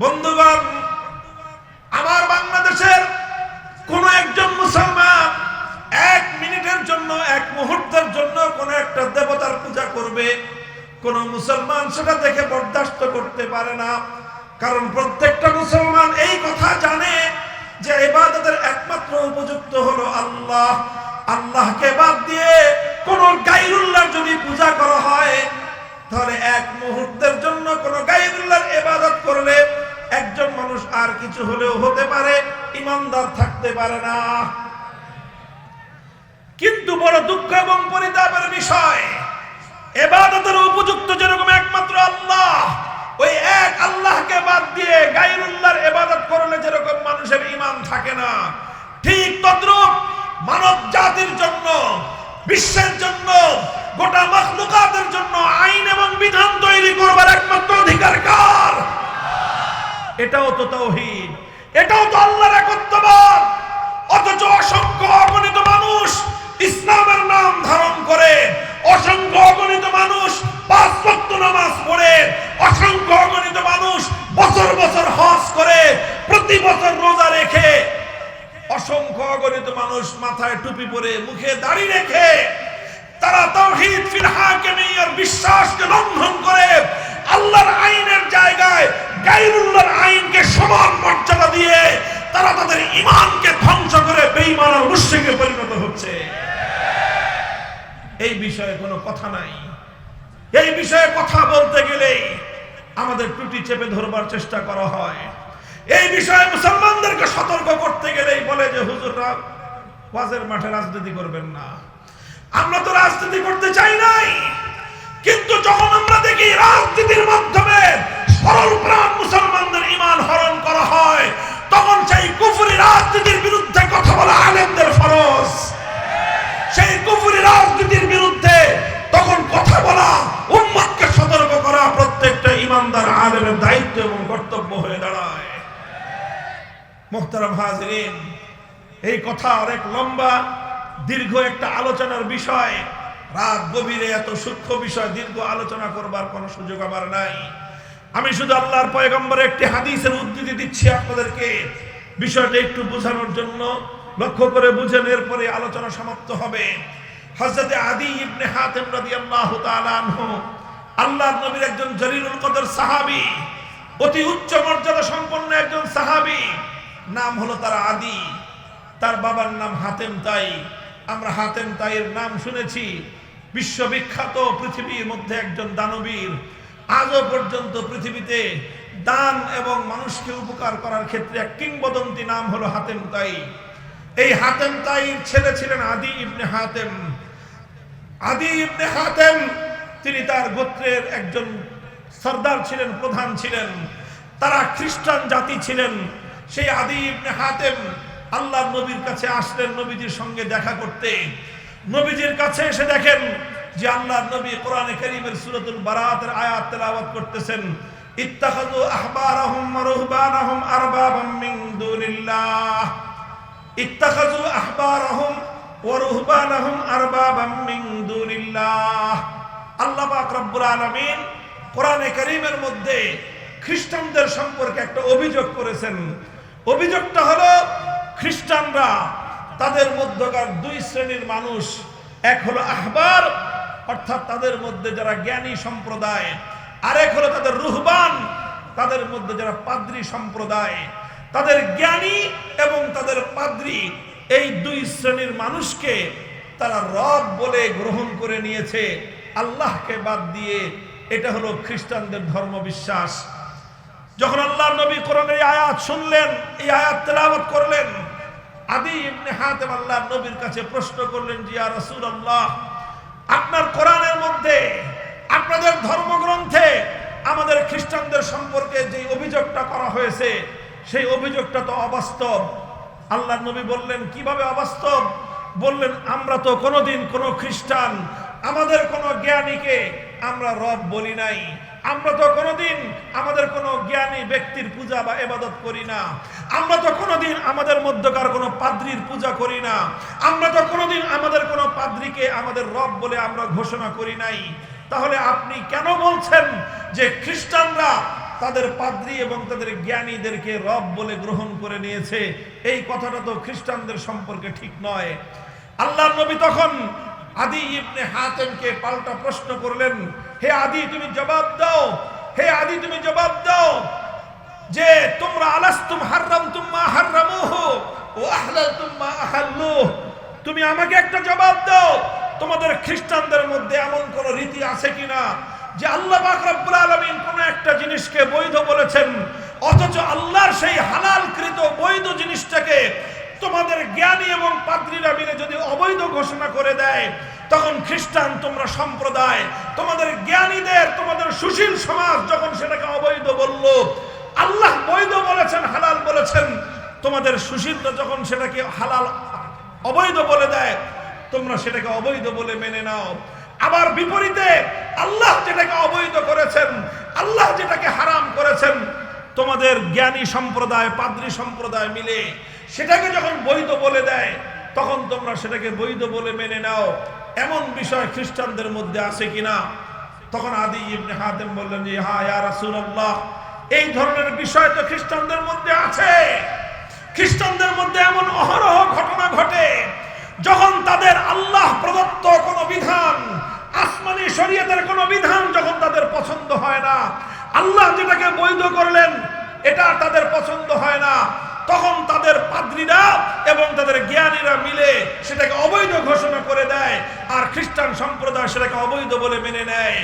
বন্ধুগণ, আমার বাংলাদেশের কোন একজন মুসলমান এক মিনিটের জন্য, এক মুহূর্তের জন্য কোন একটা দেবতার পূজা করবে। কোন মুসলমান সেটা দেখে বরদাস্ত করতে পারে না। কারণ প্রত্যেকটা মুসলমান এই কথা জানে যে ইবাদতের একমাত্র উপযুক্ত হলো আল্লাহ। আল্লাহকে বাদ দিয়ে কোন গাইরুল্লাহর যদি পূজা করা হয়, তাহলে এক মুহূর্তের জন্য কোন গাইরুল্লাহর ইবাদত করলে একজন মানুষ আর কিছু হলেও হতে পারে, ইমানদার থাকতে পারে না। কিন্তু বড় দুঃখ এবং পরিতাপের বিষয়, এবাদতের উপযুক্ত যেরকম একমাত্র আল্লাহ, ওই এক আল্লাহকে বাদ দিয়ে গাইরুল্লাহর এবাদত করলে যেরকম মানুষের ইমান থাকে না। ঠিক তদ্রুপ মানব জাতির জন্য, বিশ্বের জন্য, গোটা মখলুকাতের জন্য আইন এবং বিধান তৈরি করবার একমাত্র অধিকার কার? এটাও তো তৌহিদ এটাও তো আল্লাহর একত্ববাদ। অথচ অসংখ্য অগণিত মানুষ ইসলামের নাম ধারণ করে, অসংখ্য অগণিত মানুষ পাঁচ ওয়াক্ত নামাজ পড়ে, অসংখ্য অগণিত মানুষ বছর বছর হজ করে, প্রতি বছর রোজা রেখে, অসংখ্য অগণিত মানুষ মাথায় টুপি পরে, মুখে দাড়ি রেখে, তারা তাওহীদ ফিল হাকিমিয়্যার বিশ্বাসকে লঙ্ঘন করে আল্লাহর আইনের জায়গায় গাইরুল্লাহর আইনকে সমান মর্যাদা দিয়ে তারা তাদের ঈমানকে ধ্বংস করে বেঈমান আর মুশরিকে পরিণত হচ্ছে। এই বিষয়ে কোনো কথা নাই। এই বিষয়ে কথা বলতে গেলেই আমাদের টুটি চেপে ধরবার চেষ্টা করা হয়। এই বিষয়ে মুসলমানদেরকে সতর্ক করতে গেলেই বলে যে, হুজুররা ওয়াজের মাঠে রাজনীতি করবেন না। আমরা তো রাজনীতি করতে চাই নাই। কিন্তু যখন আমরা দেখি রাজনীতির মাধ্যমে সরল প্রাণ মুসলমানদের ইমান হরণ করা হয়, তখন সেই কুফরি রাজনীতির বিরুদ্ধে কথা বলা আলেমদের ফরজ। সেই কুফরি রাজনীতির বিরুদ্ধে তখন কথা বলা উম্মতকে সতর্ক করা প্রত্যেকটা ইমানদার আলেমের দায়িত্ব এবং কর্তব্য হয়ে দাঁড়ায়। মোহতারাম হাজরিন, এই কথা অনেক লম্বা, দীর্ঘ একটা আলোচনার বিষয়। রাত গভীরে এত সূক্ষ্ম বিষয়, দীর্ঘ আলোচনা করবার কোনো সুযোগ আমার নাই। আমি শুধু আল্লাহর পয়গম্বরের একটি হাদিসের উদ্ধৃতি দিচ্ছি আপনাদেরকে। বিষয়টা একটু বোঝানোর জন্য, লক্ষ্য করে বুঝেন এরপরে আলোচনা সমাপ্ত হবে। হযরতে আদি ইবনে হাতেম রাদিয়াল্লাহু তাআলা আনহু, আল্লাহর নবীর একজন জলিলুল কদর সাহাবী, অতি উচ্চ মর্যাদা সম্পন্ন একজন সাহাবী, নাম হলো তার আদি। তার বাবার নাম হাতেম তাই। আমরা হাতেম তাইয়ের নাম শুনেছি। বিশ্ববিখ্যাত পৃথিবীর মধ্যে একজন দানবীর আজও পর্যন্ত পৃথিবীতে দান এবং মানুষকে উপকার করার ক্ষেত্রে এক কিংবদন্তি নাম হলো হাতেম তাই। এই হাতেম তাইর ছেলে ছিলেন আদি ইবনে হাতেম। আদি ইবনে হাতেম, তিনি তার গোত্রের একজন সর্দার ছিলেন, প্রধান ছিলেন। তারা খ্রিস্টান জাতি ছিলেন। সেই আদি ইবনে হাতেম আল্লাহ নবীর কাছে আসলেন নবীজির সঙ্গে দেখা করতে। নবীজির কাছে এসে দেখেন যে আল্লাহ নবী কোরআনে করিমের সূরাতুল বারাতের আয়াত তেলাওয়াত করতেছেন। ইত্তাখাযু আহবারাহুম ওয়া রুহবানাহুম আরবাবাম মিন দুনিল্লাহ। ইত্তাখাযু আহবারাহুম ওয়া রুহবানাহুম আরবাবাম মিন দুনিল্লাহ। আল্লাহ পাক রব্বুল আলামিন কোরআনে কারীমের মধ্যে খ্রিস্টানদের সম্পর্কে একটা অভিযোগ করেছেন। অভিযোগটা হলো খ্রিস্টানরা তাদের মধ্যকার দুই শ্রেণির মানুষ, এক হলো আহবার, অর্থাৎ তাদের মধ্যে যারা জ্ঞানী সম্প্রদায়, আরেক হলো তাদের রুহবান, তাদের মধ্যে যারা পাদ্রী সম্প্রদায়। তাদের জ্ঞানী এবং তাদের পাদ্রী, এই দুই শ্রেণির মানুষকে তারা রব বলে গ্রহণ করে নিয়েছে, আল্লাহকে বাদ দিয়ে। এটা হলো খ্রিস্টানদের ধর্ম বিশ্বাস যখন আল্লাহ নবী কোরআনের এই আয়াত শুনলেন, এই আয়াত তেলাওয়াত করলেন আদি ইবনে হাতেম আল্লাহ নবীর কাছে প্রশ্ন করলেন যে ইয়া রাসূলুল্লাহ, আপনার কোরআনের মধ্যে, আপনাদের ধর্মগ্রন্থে আমাদের খ্রিস্টানদের সম্পর্কে যে অভিযোগটা করা হয়েছে, সেই অভিযোগটা তো অবাস্তব। আল্লাহ নবী বললেন, কীভাবে অবাস্তব? বললেন, আমরা তো কোনোদিন কোনো খ্রিস্টান, আমাদের কোনো জ্ঞানীকে আমরা রব বলি নাই। আমরা তো কোনোদিন আমাদের কোনো জ্ঞানী ব্যক্তির পূজা বা এবাদত করি না। আমরা তো কোনোদিন আমাদের মধ্যকার কোনো পাদ্রির পূজা করি না। আমরা তো কোনোদিন আমাদের কোনো পাদ্রিকে আমাদের রব বলে আমরা ঘোষণা করি নাই। তাহলে আপনি কেন বলছেন যে খ্রিস্টানরা তাদের পাদ্রী এবং তাদের জ্ঞানীদেরকে রব বলে গ্রহণ করে নিয়েছে? এই কথাটা তো খ্রিস্টানদের সম্পর্কে ঠিক নয়। আল্লাহ নবী তখন আদি ইবনে হাতেমকে পাল্টা প্রশ্ন করলেন, হে আদি, তুমি জবাব দাও। হে আদি, তুমি জবাব দাও যে তোমরা আলাস্তুম হাররামতুম মা হাররামুহু ও আহলালতুম মা আহাল্লুহ। তুমি আমাকে একটা জবাব দাও। তোমাদের খ্রিস্টানদের মধ্যে এমন কোন রীতি আছে কিনা যে আল্লাহ পাক রব্বুল আলামিন কোন একটা জিনিসকে বৈধ বলেছেন, অথচ আল্লাহর সেই হালালকৃত বৈধ জিনিসটাকে তোমাদের জ্ঞানী এবং পাদ্রীরা মিলে যদি অবৈধ ঘোষণা করে দেয়, তখন খ্রিস্টান তোমরা সম্প্রদায়, তোমাদের জ্ঞানীদের, তোমাদের সুশীল সমাজ যখন সেটাকে অবৈধ বলল, আল্লাহ বৈধ বলেছেন, হালাল বলেছেন, তোমাদের সুশীলরা যখন সেটাকে হালাল, অবৈধ বলে দেয়, তোমরা সেটাকে অবৈধ বলে মেনে নাও। আবার বিপরীতে, আল্লাহ যেটাকে অবৈধ করেছেন, আল্লাহ যেটাকে হারাম করেছেন, তোমাদের জ্ঞানী সম্প্রদায়, পাদ্রী সম্প্রদায় মিলে সেটাকে যখন বৈধ বলে দেয়, তখন তোমরা সেটাকে বৈধ বলে মেনে নাও। এমন বিষয় খ্রিস্টানদের মধ্যে আছে কিনা? তখন আদি ইবনে হাতেম বললেন যে, হা, ইয়া রাসূলুল্লাহ, এই ধরনের বিষয় তো খ্রিস্টানদের মধ্যে আছে। খ্রিস্টানদের মধ্যে এমন অহরহ ঘটনা ঘটে, যখন তাদের আল্লাহ প্রদত্ত কোনো বিধান, আসমানি শরীয়তের কোনো বিধান যখন তাদের পছন্দ হয় না, আল্লাহ যেটাকে বৈধ করলেন, এটা তাদের পছন্দ হয় না। তখন তাদের পাদ্রীরা এবং তাদের জ্ঞানীরা মিলে সেটাকে অবৈধ ঘোষণা করে দেয়, আর খ্রিস্টান সম্প্রদায় সেটাকে অবৈধ বলে মেনে নেয়।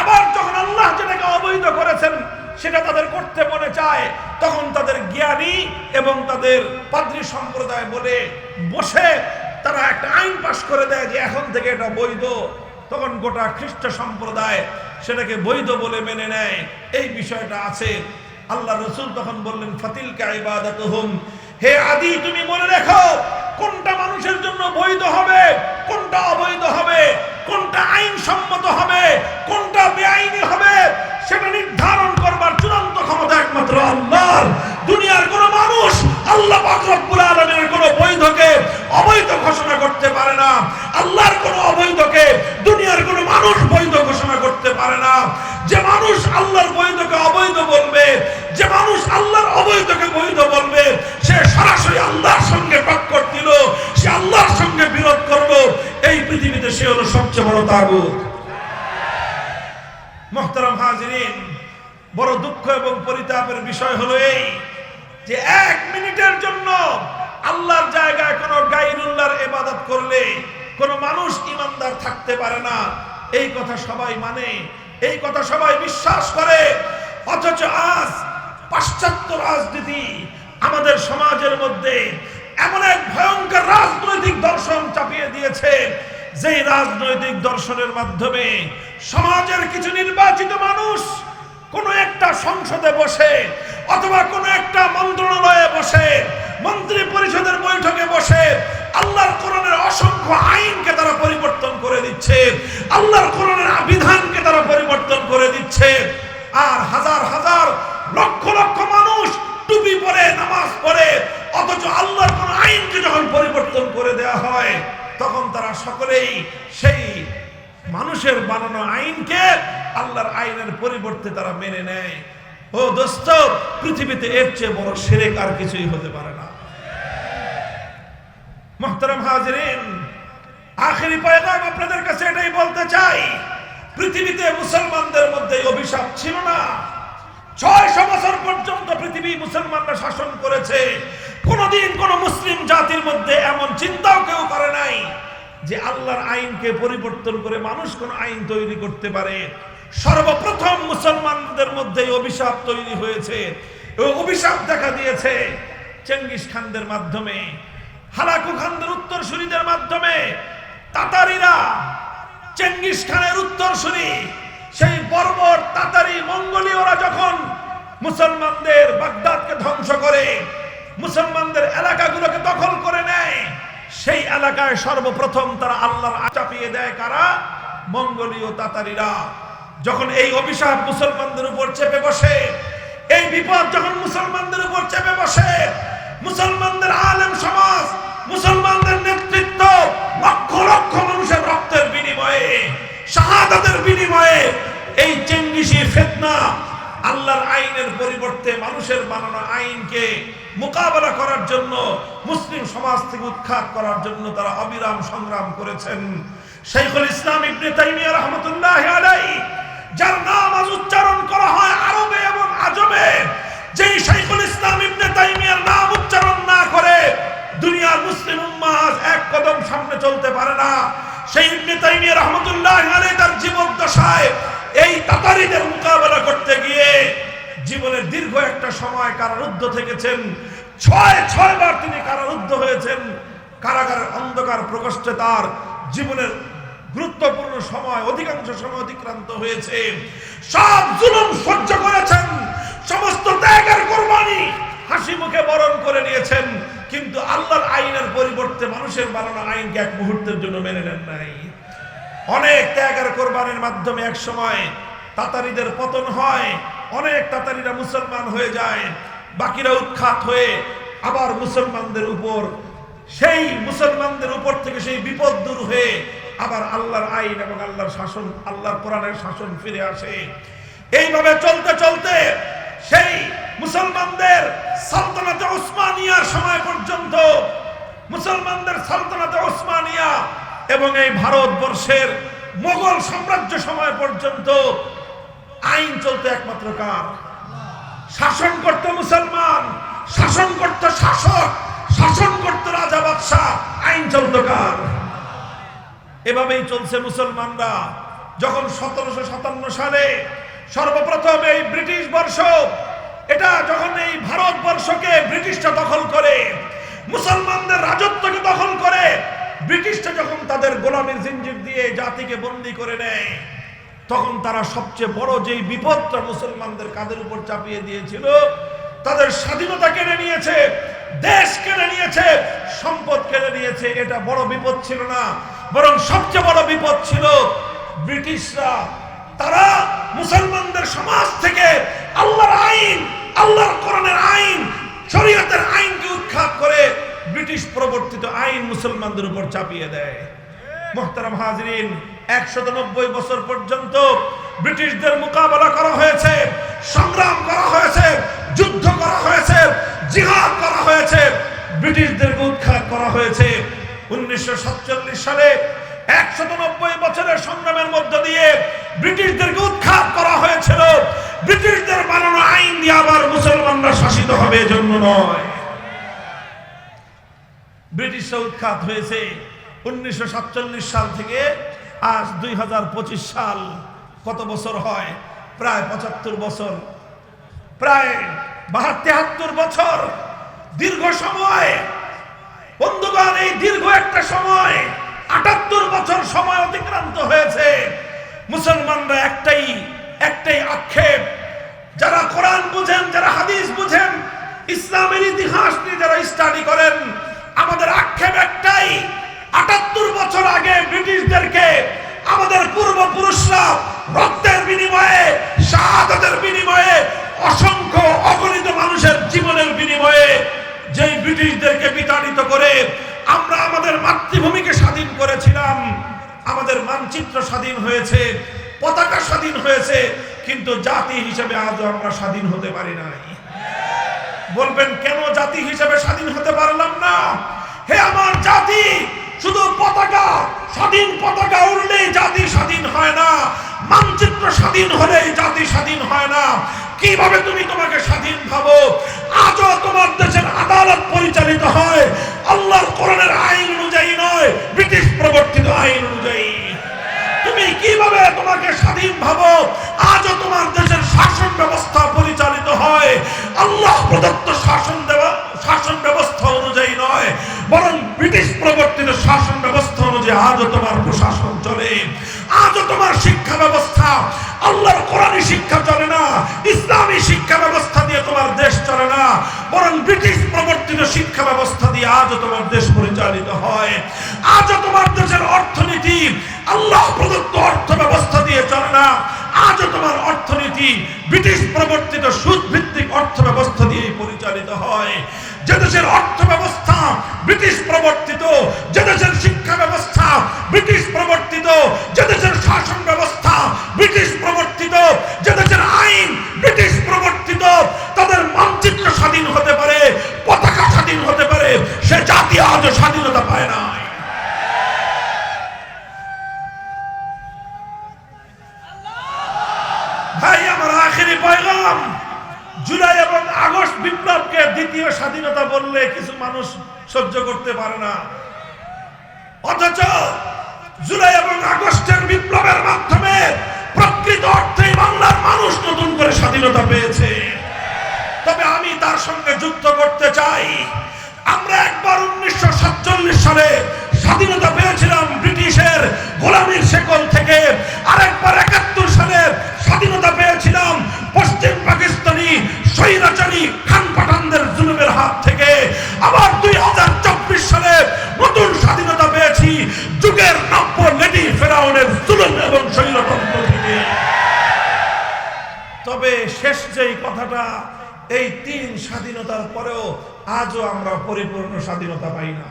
আবার যখন আল্লাহ যেটাকে অবৈধ করেছেন, সেটা তাদের করতে মনে চায়, তখন তাদের জ্ঞানী এবং তাদের পাদ্রী সম্প্রদায় বলে, বসে তারা একটা আইন পাশ করে দেয় যে এখন থেকে এটা বৈধ। তখন গোটা খ্রিস্ট সম্প্রদায় সেটাকে বৈধ বলে মেনে নেয়। এই বিষয়টা আছে আল্লাহ রসুল তখন বললেন ফাতিল হে আদি, তুমি মনে রেখো, কোনটা মানুষের জন্য বৈধ হবে, কোনটা অবৈধ হবে, কোনটা আইন সম্মত হবে, কোনটা বেআইনি হবে, সেটা নির্ধারণ করবার চূড়ান্ত ক্ষমতা একমাত্র আল্লাহর। দুনিয়ার কোন মানুষ আল্লাহ রব্বুল আলামিনের কোন বৈধকে অবৈধ ঘোষণা করতে পারে না। আল্লাহর কোন অবৈধকে দুনিয়ার কোন মানুষ বৈধ ঘোষণা করতে পারে না। যে মানুষ আল্লাহর বৈধকে অবৈধ বলবে, যে মানুষ আল্লাহর অবৈধকে বৈধ বলবে, সে সরাসরি আল্লাহর সঙ্গে টক্কর দিল, সে আল্লাহর সঙ্গে বিরোধ করল, এই পৃথিবীতে সে হলো সবচেয়ে বড় তাগুত। মোহতারাম হাজিরিন, বড় দুঃখ এবং পরিতাপের বিষয় হলো এই যে এক মিনিটের জন্য আল্লাহর জায়গায় কোনো গাইরুল্লাহর ইবাদত করলে কোনো মানুষ ইমানদার থাকতে পারে না। এই কথা সবাই মানে এই কথা সবাই বিশ্বাস করে। অথচ আজ পাশ্চাত্য রাজনীতি আমাদের সমাজের মধ্যে এমন এক ভয়ঙ্কর রাজনৈতিক দর্শন চাপিয়ে দিয়েছে, যেই রাজনৈতিক দর্শনের মাধ্যমে সমাজের কিছু নির্বাচিত মানুষ কোন একটা সংসদে বসে অথবা কোনো একটা মন্ত্রণালয়ে বসে, মন্ত্রী পরিষদের বৈঠকে বসে আল্লাহর কোরআনের অসংখ্য আইনকে তারা পরিবর্তন করে দিচ্ছে, আল্লাহর কোরআনের বিধানকে তারা পরিবর্তন করে দিচ্ছে। আর হাজার হাজার লক্ষ লক্ষ মানুষ টুপি পরে, নামাজ পড়ে, অথচ আল্লাহর কোন আইনকে যখন পরিবর্তন করে দেয়া হয়, তখন তারা সকলেই সেই মানুষের বানানো আইনকে আল্লাহর আইনের পরিবর্তে তারা মেনে নেয়। ও দোস্ত, পৃথিবীতে এর চেয়ে বড় সেরেক আর কিছুই হতে পারে না। মোহতারাম হাজরিন, আখেরি পয়গাম আপনাদের কাছে এটাই বলতে চাই, পৃথিবীতে মুসলমানদের মধ্যে অভিশাপ ছিল না। ছয়শো বছর পর্যন্ত পৃথিবী মুসলমানরা শাসন করেছে। কোনদিন কোন মুসলিম জাতির মধ্যে এমন চিন্তাও কেউ করে নাই যে আল্লাহর আইনকে পরিবর্তন করে মানুষ কোন আইন তৈরি করতে পারে। সর্বপ্রথম মুসলমানদের মধ্যে অভিশাপ তৈরি হয়েছে। অভিশাপ দেখা দিয়েছে চেঙ্গিস খানদের মাধ্যমে, হালাকু খানদের উত্তরসূরিদের মাধ্যমে, তাতারিরা চেঙ্গিস খানের উত্তরসূরি, সেই বর্বর তাতারি মঙ্গলীয়রা যখন মুসলমানদের বাগদাদকে ধ্বংস করে, মুসলমানদের এলাকাগুলোকে দখল করে নেয়, সেই এলাকায় সর্বপ্রথম তারা আল্লাহর চাপিয়ে দেয় কারা? মঙ্গোলীয় তাতারিরা। যখন এই অভিশাপ মুসলমানদের উপর চেপে বসে, এই বিপদ যখন মুসলমানদের উপর চেপে বসে, মুসলমানদের আলেম সমাজ, মুসলমানদের নেতৃত্ব লক্ষ লক্ষ মানুষের রক্তের বিনিময়ে, শাহাদাতের বিনিময়ে এই চেঙ্গিসি ফেতনা আল্লাহর আইনের পরিবর্তে মানুষের বানানো আইনকে মোকাবেলা করার জন্য, মুসলিম সমাজ থেকে উৎখাত করার জন্য তারা অবিরাম সংগ্রাম করেছেন। শাইখুল ইসলাম ইবনে তাইমিয়া রহমতুল্লাহ আলাইহি যার নাম আজ উচ্চারণ করা হয় আরবে এবং আজমে। যেই শাইখুল ইসলাম ইবনে তাইমিয়ার নাম উচ্চারণ না করে, দুনিয়ার মুসলিম উম্মাহ এক কদম সামনে চলতে পারে না। সেই ইবনে তাইমিয়া রহমতুল্লাহ আলাইহি তার জীবন দশায় এই তাতারিদের মোকাবেলা করতে গিয়ে জীবনের দীর্ঘ একটা সময় কারারুদ্ধ থেকেছেন। ছয় ছয় বার তিনি কারারুদ্ধ হয়েছেন। কারাগারের অন্ধকার প্রকোষ্ঠে তার জীবনের গুরুত্বপূর্ণ সময়, অধিকাংশ সময় অতিক্রান্ত হয়েছে। সব জুলুম সহ্য করেছেন, সমস্ত ত্যাগের কোরবানি হাসি মুখে বরণ করে নিয়েছেন, কিন্তু আল্লাহর আইনের পরিবর্তে মানুষের বানানো আইনকে এক মুহূর্তের জন্য মেনে নেন নাই। অনেক ত্যাগের কোরবানির মাধ্যমে এক সময় তাতারিদের পতন হয়, অনেক তাতারিরা মুসলমান হয়ে যায়, বাকিরা উৎখাত হয়ে আবার মুসলমানদের উপর, সেই মুসলমানদের উপর থেকে সেই বিপদ দূর হয়ে আবার আল্লাহর আইন এবং আল্লাহর শাসন, আল্লাহর কোরআনের শাসন ফিরে আসে। এইভাবে চলতে চলতে সেই মুসলমানদের সালতানাতে ওসমানিয়ার সময় পর্যন্ত, মুসলমানদের সালতানাতে ওসমানিয়া এবং এই ভারতবর্ষের মোগল সাম্রাজ্য সময় পর্যন্ত আইন চলতে একমাত্র কার? শাসন করত মুসলমান, শাসন করত শাসক, শাসন করত রাজা, বাদশাহ, আইন চলত কার? এভাবেই চলছে মুসলমানরা। যখন সতেরোশো সাতান্ন সালে সর্বপ্রথম এই ব্রিটিশ বর্ষ, এটা যখন এই ভারতবর্ষকে ব্রিটিশরা দখল করে, মুসলমানদের রাজত্বকে দখল করে, ব্রিটিশরা যখন তাদের গোলামের জিঞ্জির দিয়ে জাতিকে বন্দি করে নেয়, তখন তারা সবচেয়ে বড় যেই বিপদটা মুসলমানদের কাদের উপর চাপিয়ে দিয়েছিল, তাদের স্বাধীনতা কেড়ে নিয়েছে, দেশ কেড়ে নিয়েছে, সম্পদ কেড়ে নিয়েছে, এটা বড় বিপদ ছিল না। বরং সবচেয়ে বড় বিপদ ছিল ব্রিটিশরা। তারা মুসলমানদের সমাজ থেকে আল্লাহর আইন, আল্লাহর কোরআনের আইন, শরীয়তের আইনকে উৎখাত করে ব্রিটিশ প্রবর্তিত আইন মুসলমানদের উপর চাপিয়ে দেয়। মোহতারাম হাজরিন, একশত নব্বই বছর পর্যন্ত ব্রিটিশদের মোকাবেলা করা হয়েছে, সংগ্রাম করা হয়েছে, যুদ্ধ করা হয়েছে, জিহাদ করা হয়েছে, ব্রিটিশদেরকে উৎখাত করা হয়েছে। উনিশশো সাতচল্লিশ সালে একশত নব্বই বছরের সংগ্রামের মধ্য দিয়ে ব্রিটিশদেরকে উৎখাত করা হয়েছিল। ব্রিটিশদের বানানো আইন দিয়ে আবার মুসলমানরা শাসিত হবে এজন্য নয়। ব্রিটিশরা উৎখাত হয়েছে উনিশশো সাতচল্লিশ সাল থেকে। আজ দুই হাজার পঁচিশ সাল কত বছর হয়? প্রায় পঁচাত্তর বছর। প্রায় বাহাত্তর বছর। দীর্ঘ সময় বন্ধুগণ, এই দীর্ঘ একটা সময়, আটাত্তর বছর সময় অতিক্রান্ত হয়েছে। মুসলমানরা একটাই একটাই আক্ষেপ। যারা কোরআন বুঝেন, যারা হাদিস বুঝেন, ইসলামের ইতিহাস নিয়ে যারা স্টাডি করেন, আমাদের আক্ষেপ একটাই, আটাত্তর বছর আগে ব্রিটিশদেরকে আমাদের পূর্বপুরুষরা রক্তের বিনিময়ে, শাহাদাতের বিনিময়ে, অসংখ্য অগণিত মানুষের জীবনের বিনিময়ে যেই ব্রিটিশদেরকে বিতাড়িত করে আমরা আমাদের মাতৃভূমিকে স্বাধীন করেছিলাম, আমাদের মানচিত্র স্বাধীন হয়েছে, পতাকা স্বাধীন হয়েছে, কিন্তু জাতি হিসেবে আজও আমরা স্বাধীন হতে পারি নাই। বলবেন, কেন জাতি হিসেবে স্বাধীন হতে পারলাম না? হে আমার জাতি, শুধু পতাকা, স্বাধীন পতাকা উড়লেই জাতি স্বাধীন হয় না, মানচিত্র স্বাধীন হলেই জাতি স্বাধীন হয় না। কীভাবে তুমি তোমাকে স্বাধীন ভাবো? আজও তোমার দেশের আদালত পরিচালিত হয়। আল্লাহর কোরআনের আইন অনুযায়ী নয়, ব্রিটিশ প্রবর্তিত আইন অনুযায়ী। তুমি কীভাবে তোমাকে স্বাধীন ভাবো? আজও তোমার দেশের শাসন ব্যবস্থা পরিচালিত হয়। আল্লাহ প্রদত্ত শাসন দেওয়া, শাসন ব্যবস্থা অনুযায়ী নয়, বরং ব্রিটিশ প্রবর্তিত শাসন ব্যবস্থা অনুযায়ী আজও তোমার প্রশাসন চলে। আজও তোমার শিক্ষা ব্যবস্থা, আল্লাহর কোরআনী শিক্ষা চলে না। ইসলামী শিক্ষা ব্যবস্থা দিয়ে তোমার দেশ চলে না, বরং ব্রিটিশ প্রবর্তিত শিক্ষা ব্যবস্থা দিয়ে আজও তোমার দেশ পরিচালিত হয়। আজও তোমার দেশের অর্থনীতি আল্লাহ প্রদত্ত অর্থ ব্যবস্থা দিয়ে চলে না, আজও তোমার অর্থনীতি ব্রিটিশ প্রবর্তিত সুদ ভিত্তিক অর্থ ব্যবস্থা দিয়ে পরিচালিত হয়। যে দেশের অর্থ ব্যবস্থা ব্রিটিশ প্রবর্তিত যে দেশের শিক্ষা ব্যবস্থা ব্রিটিশ প্রবর্তিত যে দেশের শাসন ব্যবস্থা ব্রিটিশ প্রবর্তিত যে দেশের আইন ব্রিটিশ প্রবর্তিত। তাদের মানচিত্র স্বাধীন হতে পারে, পতাকা স্বাধীন হতে পারে, সে জাতি আজও স্বাধীনতা পায় না ভাই, আমার আখেরি পয়গাম। জুলাই এবং আগস্ট বিপ্লবকে দ্বিতীয় স্বাধীনতা বললে কিছু মানুষ সহ্য করতে পারে না। অথচ জুলাই এবং আগস্টের বিপ্লবের মাধ্যমে প্রকৃত অর্থে বাংলার মানুষ নতুন করে স্বাধীনতা পেয়েছে। তবে আমি তার সঙ্গে যুক্ত করতে চাই। আমরা একবার উনিশশো সাতচল্লিশ সালে স্বাধীনতা পেয়েছিলাম ব্রিটিশের গোলামীর শেকল থেকে আরেকবার একাত্তর সালে স্বাধীনতা পেয়েছিলাম পশ্চিম পাকিস্তানি স্বৈরাচারী খান পাঠানদের জুলুমের হাত থেকে। আবার দুই হাজার চব্বিশ সালে নতুন স্বাধীনতা পেয়েছি যুগের নব্য লেডি ফেরাউনের জুলুম এবং স্বৈরতন্ত্র থেকে। তবে শেষ যেই কথাটা, এই তিন স্বাধীনতার পরেও আজও আমরা পরিপূর্ণ স্বাধীনতা পাই না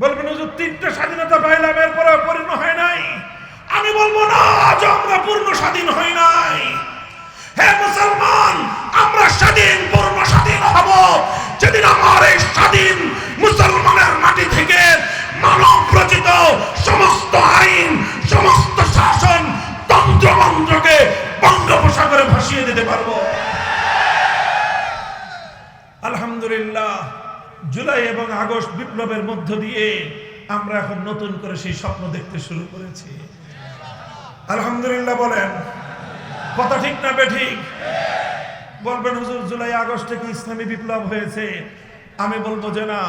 বলবেন, হুজুর, তিনটে স্বাধীনতা পাইলাম এরপরে পরিপূর্ণ হয় নাই। আমি বলব, না, আজও আমরা পূর্ণ স্বাধীন হই নাই। হে মুসলমান, আমরা স্বাধীন, পূর্ণ স্বাধীন হব। যেদিন আমার এই স্বাধীন মুসলমানের মাটি থেকে মানব রচিত সমস্ত আইন, সমস্ত শাসন, তন্ত্রমন্ত্রকে বঙ্গোপসাগরে ভাসিয়ে দিতে পারব। আলহামদুলিল্লাহ। জুলাই এবং আগস্ট বিপ্লবের মধ্য দিয়ে আমরা এখন নতুন করে সেই স্বপ্ন দেখতে শুরু করেছি। আলহামদুলিল্লাহ বলেন। কথা ঠিক না বেঠিক বলবেন, হুজুর, জুলাই আগস্টে কি ইসলামী বিপ্লব হয়েছে? আমি বলব যে না,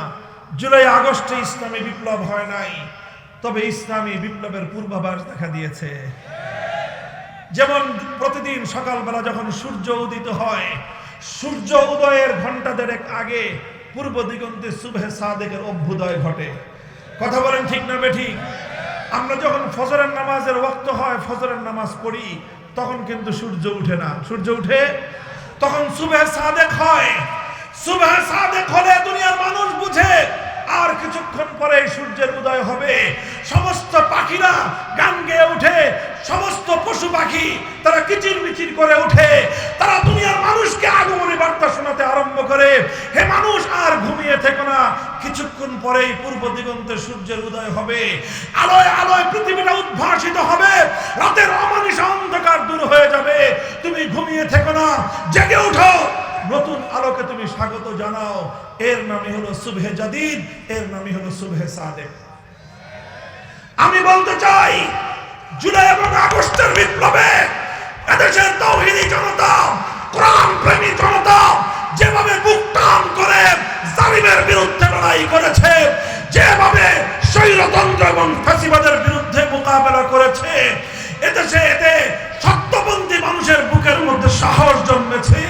জুলাই আগস্টে ইসলামী বিপ্লব হয় নাই, তবে ইসলামী বিপ্লবের পূর্বাভাস দেখা দিয়েছে। যেমন প্রতিদিন সকালবেলা যখন সূর্য উদিত হয়, সূর্য উদয়ের ঘণ্টা দেড়েক আগে পূর্ব দিগন্তে শুভে সাদেকের অভ্যুদয় ঘটে। কথা বলেন ঠিক না বেঠিক আমরা যখন ফজরের নামাজের ওয়াক্ত হয়, ফজরের নামাজ পড়ি, তখন কিন্তু সূর্য উঠে না। সূর্য উঠে তখন সুবে সাদেক হয়। সুবে সাদেক হলে দুনিয়ার মানুষ বুঝে, আর কিছুক্ষণ পরে সূর্যের উদয় হবে। সমস্ত পাখিরা গান গেয়ে উঠে সমস্ত পশু পাখি তারা কিচির মিচির করে উঠে তারা দুনিয়ার মানুষকে আগমনী বার্তা শোনাতে আরম্ভ করে। হে মানুষ, আর ঘুমিয়ে থেকো না। কিছুক্ষণ পরেই পূর্ব দিগন্তে সূর্যের উদয় হবে। আলোয় আলোয় পৃথিবীটা উদ্ভাসিত হবে। রাতের অমানিস অন্ধকার দূর হয়ে যাবে। তুমি ঘুমিয়ে থেকো না। জেগে উঠো নতুন আলোকে তুমি স্বাগত জানাও। এর নামই হলো শুভে জাদিদ, এর নামই হলো শুভে সাদেক। আমি বলতে চাই জুলাই এবং আগস্টের বিপ্লবে এদেশের তৌহিদি জনতা কোরআন প্রেমী জনতা যেভাবে বুক টান করে জালিমের বিরুদ্ধে লড়াই করেছে, যেভাবে স্বৈরতন্ত্র এবং ফাঁসিবাদের বিরুদ্ধে মোকাবেলা করেছে, এদেশে এতে সত্যপন্থী মানুষের বুকের মধ্যে সাহস জন্মেছে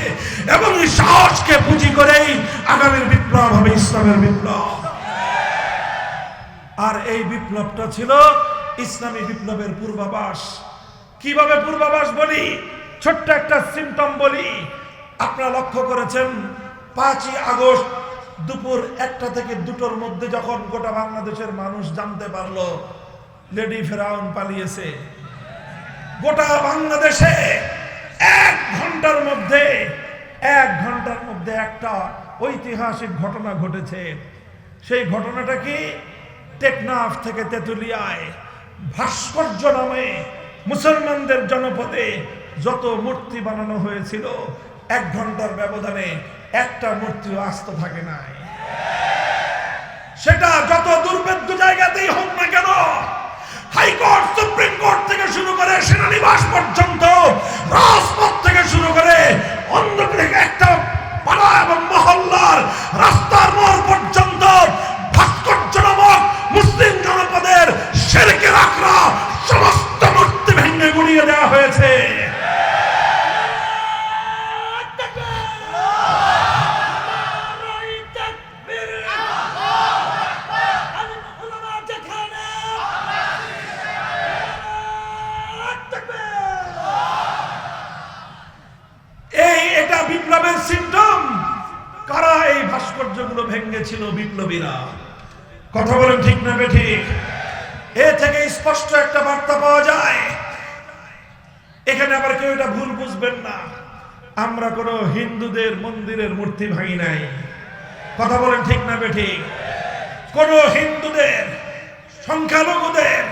এবং এই সাহসকে পুঁজি করেই আগামীর বিপ্লব হবে, ইসলামের বিপ্লব। আর এই বিপ্লবটা ছিল ইসলামী বিপ্লবের পূর্বাভাস। কীভাবে পূর্বাভাস বলি? ছোট্ট একটা সিমটম বলি। আপনারা লক্ষ্য করেছেন, পাঁচই আগস্ট দুপুর একটা থেকে দুটোর মধ্যে যখন গোটা বাংলাদেশের মানুষ জানতে পারল, লেডি ফেরাউন পালিয়েছে। গোটা বাংলাদেশে এক ঘণ্টার মধ্যে, এক ঘণ্টার মধ্যে একটা ঐতিহাসিক ঘটনা ঘটেছে। সেই ঘটনাটা কি? টেকনাফ থেকে তেতুলিয়ায় ভাস্কর্য নামে মুসলমানদের জনপদে যত মূর্তি বানানো হয়েছিল, এক ঘণ্টার ব্যবধানে একটা মূর্তিও আস্ত থাকে নাই। সেটা যত দুর্ভেদ্য জায়গাতেই হোক না কেন, হাইকোর্ট, সুপ্রিম কোর্ট থেকে শুরু করে সেনানিবাস পর্যন্ত, রাজপথ থেকে শুরু করে অন্য একটা পাড়া এবং মহল্লার রাস্তার মোড় পর্যন্ত মুসলিম জনপদের শেরকে রাখরা সমস্ত হিন্দুদের মন্দিরের মূর্তি ভাঙি নাই। কথা বলেন ঠিক না ঠিক কোন হিন্দুদের, সংখ্যালঘুদের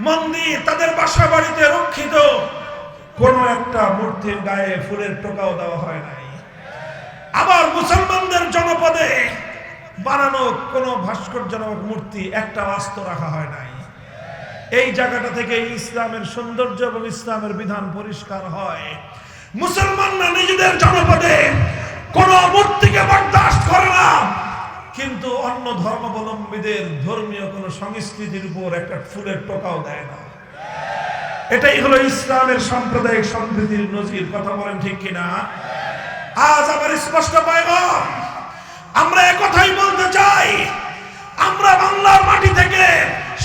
মন্দির তাদের বাসা বাড়িতে রক্ষিত, কোনো একটা মূর্তির গায়ে ফুলের টোকাও দেওয়া হয় নাই। আবার মুসলমানদের জনপদে বানানো কোনো ভাস্কর্যজনক মূর্তি একটা আস্ত রাখা হয় নাই। এই জায়গাটা থেকে ইসলামের সৌন্দর্য এবং ইসলামের বিধান পরিষ্কার হয়। মুসলমানরা নিজেদের জনপদে কোন মূর্তিকে বরদাস্ত করে না। কিন্তু অন্য ধর্মাবলম্বীদের ধর্মীয় কোন সংস্কৃতির উপর একটা ফুলের টোকাও দেয় না। এটাই হলো ইসলামের সাম্প্রদায়িক সম্প্রীতির নজির, কথা বলেন ঠিক কিনা? আজ আবার স্পষ্ট পাইলাম আমরা কথাই বলতে চাই, আমরা বাংলার মাটি থেকে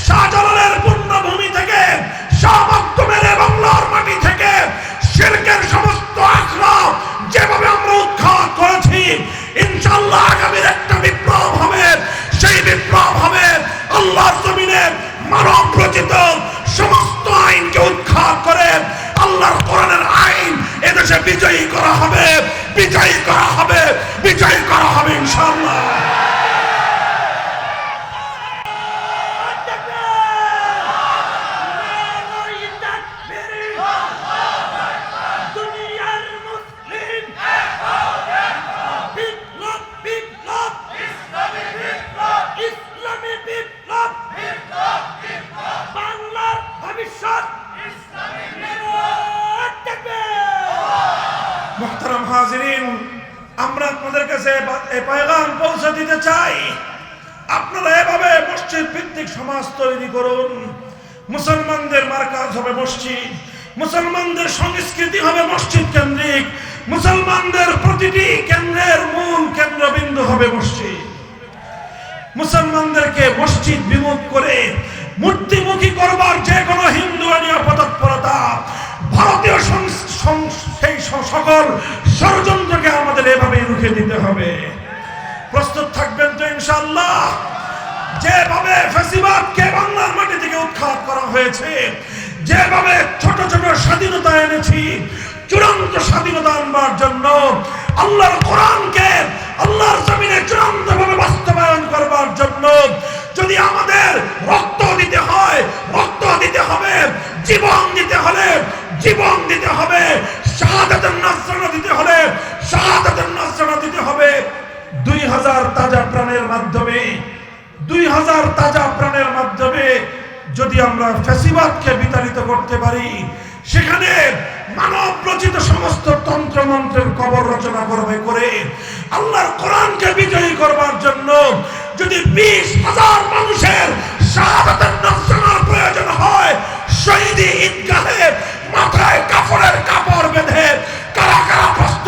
শাহজালালের পুণ্যভূমি থেকে শাহমক্তমের বাংলার মাটি থেকে সমস্ত আখড়া যেভাবে আমরা উৎখাত করেছি ইনশাল্লাহ আগামীর একটা বিপ্লব হবে। সেই বিপ্লব হবে আল্লাহর জমিনের মানব রচিত সমস্ত আইনকে উৎখাত করে আল্লাহর কোরআনের আইন এদেশে বিজয়ী করা হবে, বিজয়ী করা হবে, বিজয়ী করা হবে ইনশাআল্লাহ। হবে মসজিদ। মুসলমানদের সংস্কৃতি হবে মসজিদ কেন্দ্রিক। মুসলমানদের প্রতিটি কেন্দ্রের মূল কেন্দ্রবিন্দু হবে মসজিদ। মুসলমানদেরকে মসজিদ বিমুখ করে মূর্তিমুখী করবার যে কোনো হিন্দু পতৎপরতা ভারতীয় সেই সকল ষড়যন্ত্রকে আমাদের এভাবেই রুখে দিতে হবে। প্রস্তুত থাকবেন তো ইনশাল্লাহ যেভাবে ফেসিবাদকে বাংলার মাটি থেকে উৎখাত করা হয়েছে যেভাবে ছোট ছোট স্বাধীনতা এনেছি, চূড়ান্ত স্বাধীনতা আনবার জন্য আল্লাহর কোরআনকে আল্লাহর জমিনে চূড়ান্ত ভাবে বাস্তবায়ন করবার জন্য যদি আমাদের রক্ত দিতে হয়, রক্ত দিতে হবে, জীবন দিতে হলে, জীবন দিতে হবে, শাহাদাতের নাসরানা দিতে হলে, শাহাদাতের নাসরানা দিতে হবে। দুই হাজার তাজা প্রাণের মাধ্যমে, দুই হাজার তাজা প্রাণের মাধ্যমে যদি আমরা ফ্যাসিবাদকে বিতাড়িত করতে পারি, সেখানে মানব রচিত সমস্ত তন্ত্র মন্ত্রের কবর রচনা করবে করে আল্লাহর কোরআনকে বিজয়ী করবার জন্য যদি বিশ হাজার মানুষের শাহাদাতের প্রয়োজন হয়, শহীদি ঈদগাহে মাথায় কাপড়ের কাপড় বেঁধে কারা কারা প্রস্তুত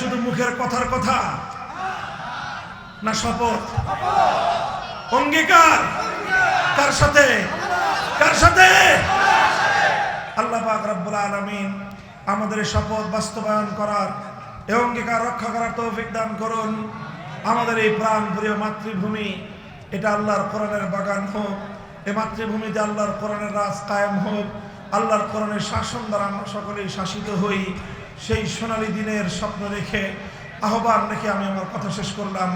শুধু মুখের কথার কথা? না শপথ? অঙ্গীকার? কার সাথে? কার সাথে? আল্লাহ পাক রব্বুল আলামিন আমাদের শপথ বাস্তবায়ন করার এই অঙ্গীকার রক্ষা করার তৌফিক দান করুন। আমাদের এই প্রাণ প্রিয় মাতৃভূমি, এটা আল্লাহর কোরআনের বাগান হোক, এই মাতৃভূমিতে আল্লাহর কোরআনের রাজ কায়েম হোক, আল্লাহর কোরআনের শাসন দ্বারা আমরা সকলেই শাসিত হই। সেই সোনালী দিনের স্বপ্ন রেখে আহ্বান রেখে আমি আমার কথা শেষ করলাম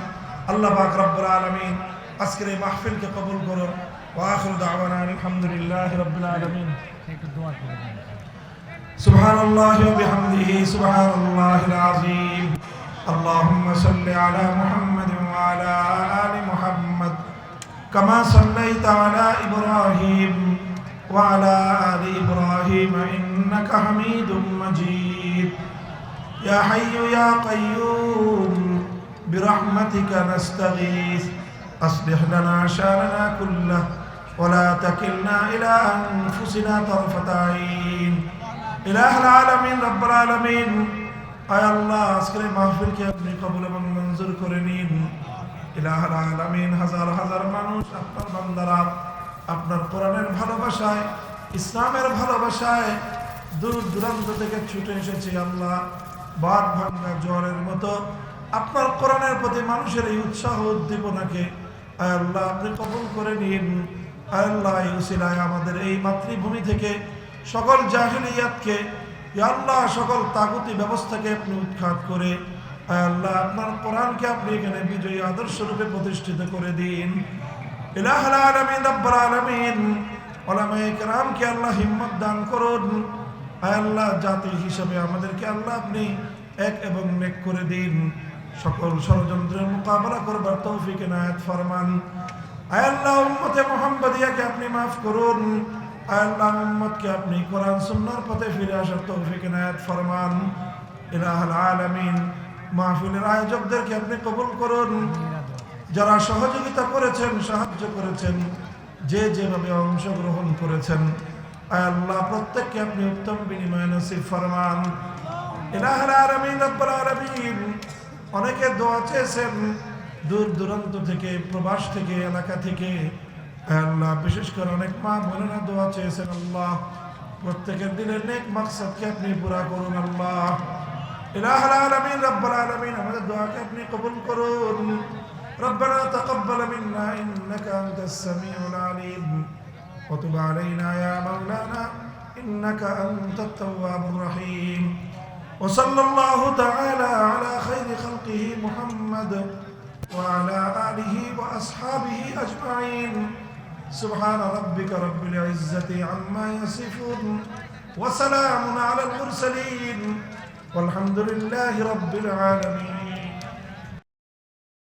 আল্লাহ পাক রব্বুল আলামিন আজকের এই মাহফিলকে কবুল করুন ওয়াখির দাওয়ানা আলহামদুলিল্লাহ রাব্বিল আলামিন একটু দোয়া করে দেন سبحان الله وبحمده سبحان الله العظيم اللهم صل على محمد وعلى آل محمد كما صليت على إبراهيم وعلى آل إبراهيم إنك حميد مجيد يا حي يا قيوم برحمتك نستغيث أصلح لنا شاننا كله ولا تكلنا إلى أنفسنا طرفة عين إله العالمين رب العالمين আয় আল্লাহ আজকের এই মাহফিলকে আপনি কবুল এবং মঞ্জুর করে নিন ইলাহাল আলামিন হাজার হাজার মানুষ আপনার বান্দারা আপনার কোরআনের ভালোবাসায়, ইসলামের ভালোবাসায় দূর দূরান্ত থেকে ছুটে এসেছি আল্লাহ। বাদ ভাঙ্গা জ্বরের মতো আপনার কোরআনের প্রতি মানুষের এই উৎসাহ উদ্দীপনাকে আল্লাহ, আপনি কবল করে নিন। আল্লাহ, এই উসিলায় আমাদের এই মাতৃভূমি থেকে সকল জাহিলিয়াতকে আল্লাহ, সকল তাগুতি ব্যবস্থাকে আপনি উৎখাত করে আল্লাহ, আপনার কোরআনকে আপনি এখানে বিজয়ী আদর্শ রূপে প্রতিষ্ঠিত করে দিন। ইলাহুল আলামিন, রব্বুল আলামিন। ওলামায়ে কেরামকে আল্লাহ হিম্মত দান করুন। আয় আল্লাহ, জাতি হিসাবে আমাদেরকে আল্লাহ আপনি এক এবং নেক করে দিন। সকল ষড়যন্ত্রের মোকাবেলা করবার তৌফিক এনায়েত ফরমান। আয় আল্লাহ, উম্মতে মোহাম্মদিয়াকে আপনি মাফ করুন। আয় আল্লাহ, উম্মতকে আপনি কোরআন সুন্নাহর পথে ফিরে আসার তৌফিক এনায়েত ফরমান। ইলাহুল আলামিন, মাহফিলের আয়োজকদেরকে আপনি কবুল করুন। যারা সহযোগিতা করেছেন, সাহায্য করেছেন, যে যেভাবে অংশগ্রহণ করেছেন আল্লাহ প্রত্যেককে আপনি উত্তম বিনিময় নসিব ফরমান। অনেকে দোয়া চেয়েছেন দূর দূরান্ত থেকে, প্রবাস থেকে, এলাকা থেকে। আল্লাহ, বিশেষ করে অনেক মা বোনেরা দোয়া চেয়েছেন, আল্লাহ প্রত্যেকের দিনের নেক মাকসাদকে আপনি পুরা করুন, আল্লাহ। ইলাহুল আলামিন, রব্বুল আলামিন, আমাদের দোয়াকে আপনি কবুল করুন। ربنا تقبل منا إنك أنت السميع العليم. وتب علينا يا مولانا إنك أنت التواب الرحيم. وصلى الله تعالى على خير خلقه محمد وعلى آله وأصحابه أجمعين. سبحان ربك رب العزة عما يصفون وسلام على المرسلين. والحمد لله رب العالمين.